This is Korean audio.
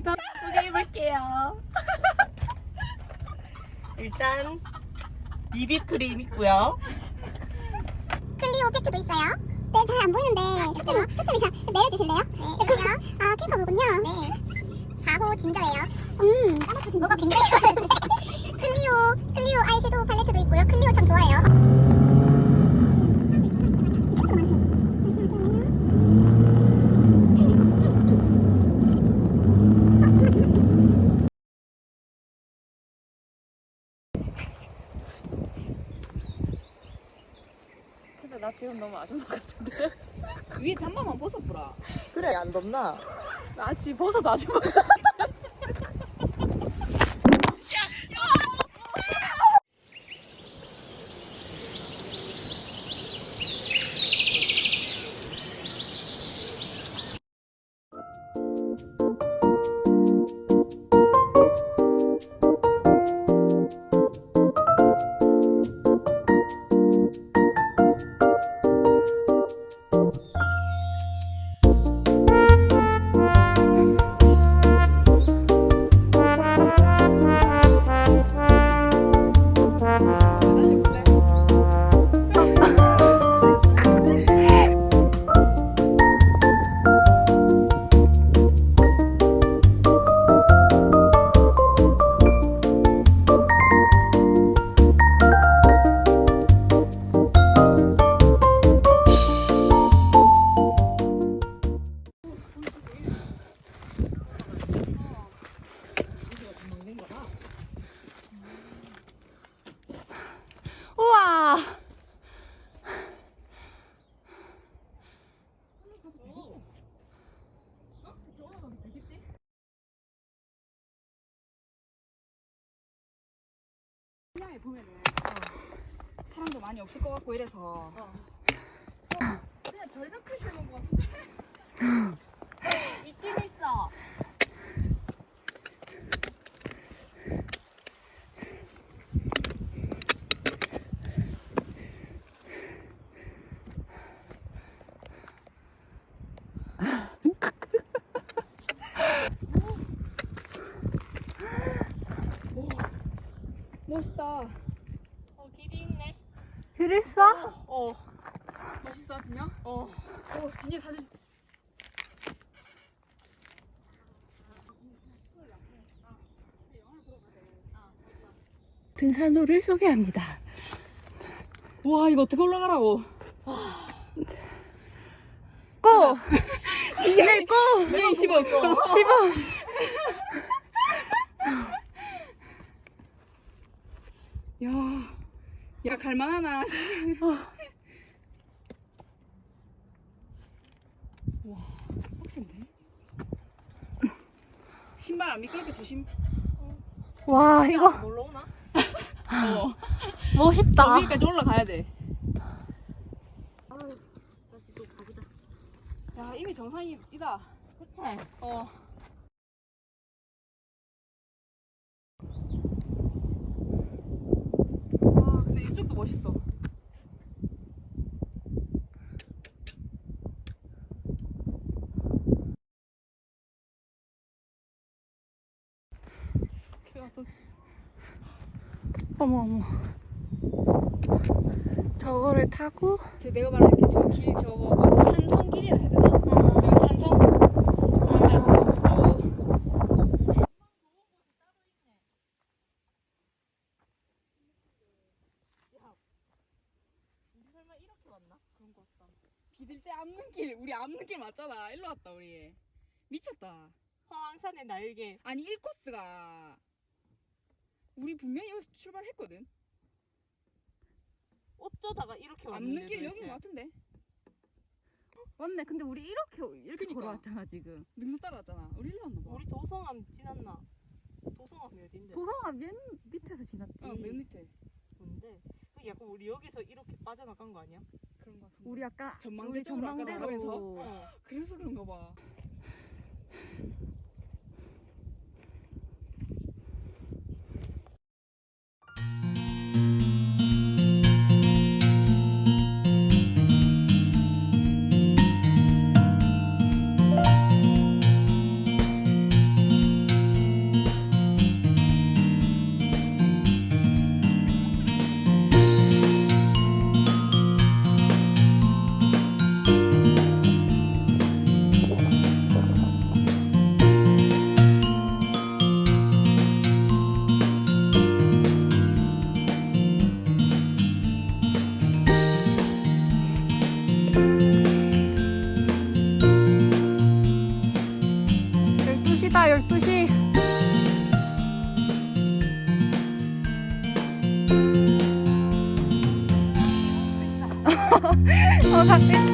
일단 소개해볼게요. 일단 비비크림 있고요. 클리오 팩트도 있어요. 네, 잘 안 보이는데 초점이 초점이 잘 내려주실래요? 네, 그래요. 아, 킬커브군요. 네. 4호 진저예요. 음, 뭐가 굉장히 많은데. 클리오, 클리오 아이섀도우 팔레트도 있고요. 클리오 참 좋아해요. 근데 나 지금 너무 아줌마 같은데? 위에 잠바만 벗어보라. 그래 안 덥나? 나 지금 벗어도 아줌마 우와. 사람도 많이 없을 것 같고 이래서 그냥 절벽 표시해 놓은 것 같은데. 있긴 있어. 멋있다. 그랬어? 어 멋있어, 진영? 어. 어, 진영 사진. 등산로를 소개합니다. 와, 이거 어떻게 올라가라고? 고! 네, 고! 진영이 15. 15! 야, 야 갈만하나? 와, 빡센데? 신발 안 미끄럽게 조심. 와, 이거 놀러 오나? 어, 멋있다. 여기까지 올라가야 돼. 다시 또 가보자. 야, 이미 정상이다. 그치? 어. 이쪽도 멋있어. 어머, 어머. 저거를 타고, 제 내가 말한 게저 길 저거 뭐지 산성길이라 해야 되나? 여기 산성 만나서 쭉 우리 설마 왔나? 그런 거 같다. 비들째 앞는 길 우리 앞는 길 맞잖아. 일로 왔다 우리. 미쳤다. 황산의 날개. 아니 1코스가 우리 분명히 여기서 출발했거든. 어쩌다가 이렇게 왔는데 앞는 길 여긴 것 같은데. 맞네. 근데 우리 이렇게, 이렇게 그니까. 걸어왔잖아, 지금. 능선 따라왔잖아. 우리 일로 왔나 봐. 우리 도성암 지났나? 도성암이 어딘데? 도성아 맨 밑에서 지났지. 어, 맨 밑에. 뭔데? 약간 우리 여기서 이렇게 빠져나간 거 아니야? 그런 거 같은데. 우리 아까 전망대 우리 쪽으로 아까 전망대로 나가면서? 어. 그래서 그런가 봐. 어 가끔